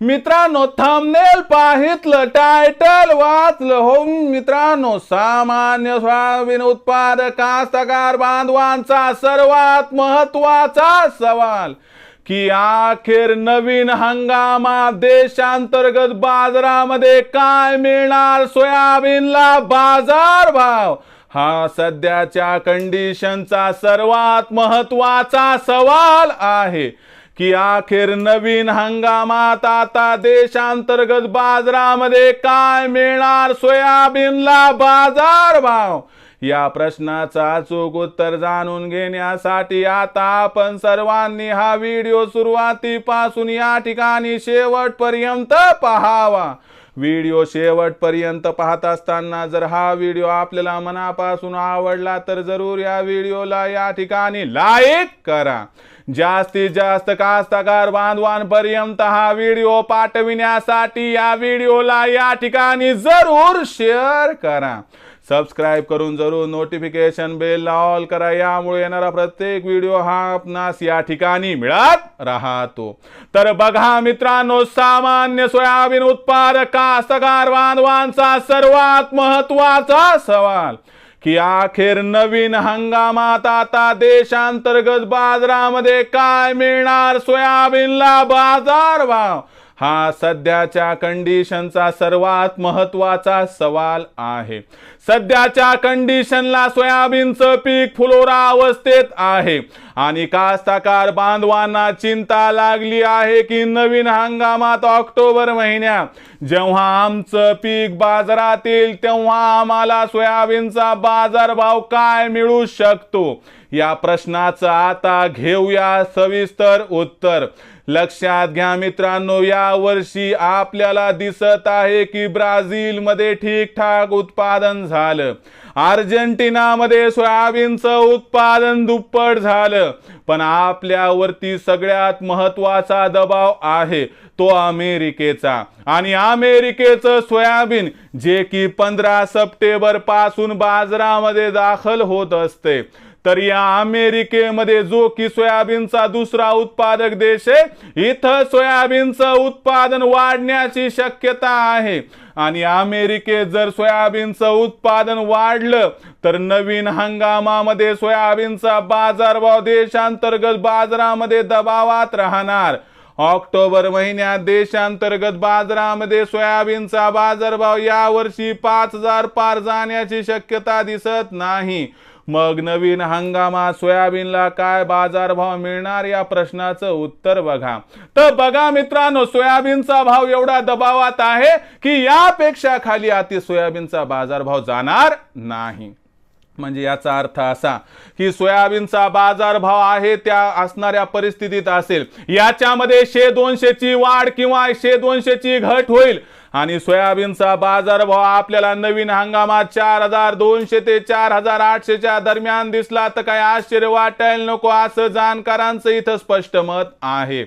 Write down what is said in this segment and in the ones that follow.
मित्रांनो थांबनेल पाहितलं टायटल वाचलं हो मित्रांनो सामान्य सोयाबीन उत्पादक कास्तकार बांधवांचा सर्वात महत्त्वाचा सवाल की अखेर नवीन हंगामात देशांतर्गत बाजारामध्ये काय मिळणार? सोयाबीनला बाजार भाव हा सध्याच्या कंडिशनचा सर्वात महत्त्वाचा सवाल आहे. की अखेर नवीन हंगामात आता देशांतर्गत बाजारामध्ये काय मिळणार सोयाबीनला बाजार भाव? या प्रश्नाचा चूक उत्तर जाणून घेण्यासाठी आता आपण सर्वांनी हा व्हिडिओ सुरुवातीपासून या ठिकाणी शेवटपर्यंत पहावा. व्हिडिओ शेवटपर्यंत पाहत असताना जर हा व्हिडिओ आपल्याला मनापासून आवडला तर जरूर या व्हिडिओला या ठिकाणी लाईक करा. जास्तीत जास्त कास्तकार बांधवांपर्यंत हा व्हिडिओ पाठविण्यासाठी या व्हिडिओला या ठिकाणी जरूर शेअर करा. सबस्क्राईब करून जरूर नोटिफिकेशन बेल ऑल करा. यामुळे येणारा प्रत्येक व्हिडिओ हा आपणास या ठिकाणी मिळत राहतो. तर बघा मित्रांनो सामान्य सोयाबीन उत्पादक कास्तकार बांधवांचा सर्वात महत्त्वाचा सवाल की अखेर नवीन हंगामात आता देशांतर्गत बाजारामध्ये काय मिळणार सोयाबीनला बाजार भाव हा सध्याच्या कंडिशनचा सर्वात महत्त्वाचा सवाल आहे. सध्याच्या कंडिशनला सोयाबीनचं पीक फुलोरा अवस्थेत आहे. आणि कास्तकार बांधवांना चिंता लागली आहे की नवीन हंगामात ऑक्टोबर महिन्यात जेव्हा आमचं पीक बाजारात येईल तेव्हा आम्हाला सोयाबीनचा बाजारभाव काय मिळू शकतो? या प्रश्नाचं आता घेऊया सविस्तर उत्तर. लक्षात घ्या मित्रांनो या वर्षी आपल्याला दिसत आहे की ब्राझीलमध्ये ठीकठाक उत्पादन झालं. अर्जेंटिनामध्ये सोयाबीनचं उत्पादन दुप्पट झालं. पण आपल्यावरती सगळ्यात महत्त्वाचा दबाव आहे तो अमेरिकेचा. आणि अमेरिकेचं सोयाबीन जे की पंधरा सप्टेंबरपासून बाजारामध्ये दाखल होत असते. तर या अमेरिकेमध्ये जो की सोयाबीनचा दुसरा उत्पादक देश आहे इथं सोयाबीनचं उत्पादन वाढण्याची शक्यता आहे. आणि अमेरिकेत जर सोयाबीनचं उत्पादन वाढलं तर नवीन हंगामामध्ये सोयाबीनचा बाजारभाव देशांतर्गत बाजारामध्ये दबावात राहणार. ऑक्टोबर महिन्यात देशांतर्गत बाजारामध्ये सोयाबीनचा बाजारभाव यावर्षी पाच हजार पार जाण्याची शक्यता दिसत नाही. मग नवीन हंगामात सोयाबीनला काय बाजारभाव मिळणार या प्रश्नाचं उत्तर बघा. तर बघा मित्रांनो सोयाबीनचा भाव एवढा दबावात आहे की यापेक्षा खाली आती सोयाबीनचा बाजारभाव जाणार नाही. म्हणजे याचा अर्थ असा की सोयाबीनचा बाजारभाव आहे त्या असणाऱ्या परिस्थितीत असेल. याच्यामध्ये शे दोनशेची वाढ किंवा शे दोनशेची घट होईल. आणि सोयाबीनचा बाजारभाव आपल्याला नवीन हंगामात चार हजार दोनशे ते चार हजार आठशेच्या दरम्यान दिसला तर काय आश्चर्य वाटायला नको असं जाणकारांचं इथं स्पष्ट मत आहे.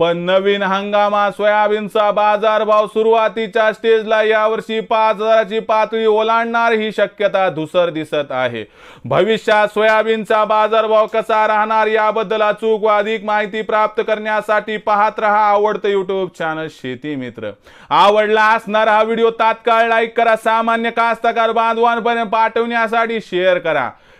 पण नवीन हंगामात सोयाबीनचा बाजारभाव सुरुवातीच्या स्टेजला यावर्षी पाच हजाराची पातळी ओलांडणार ही शक्यता धुसर दिसत आहे. भविष्यात सोयाबीनचा बाजारभाव कसा राहणार याबद्दल अचूक व अधिक माहिती प्राप्त करण्यासाठी पाहत रहा आवडतं युट्यूब चॅनल शेती मित्र. आवडला असणार हा व्हिडिओ तात्काळ लाईक करा सामान्य कास्तकार बांधवांपर्यंत पाठवण्यासाठी शेअर करा.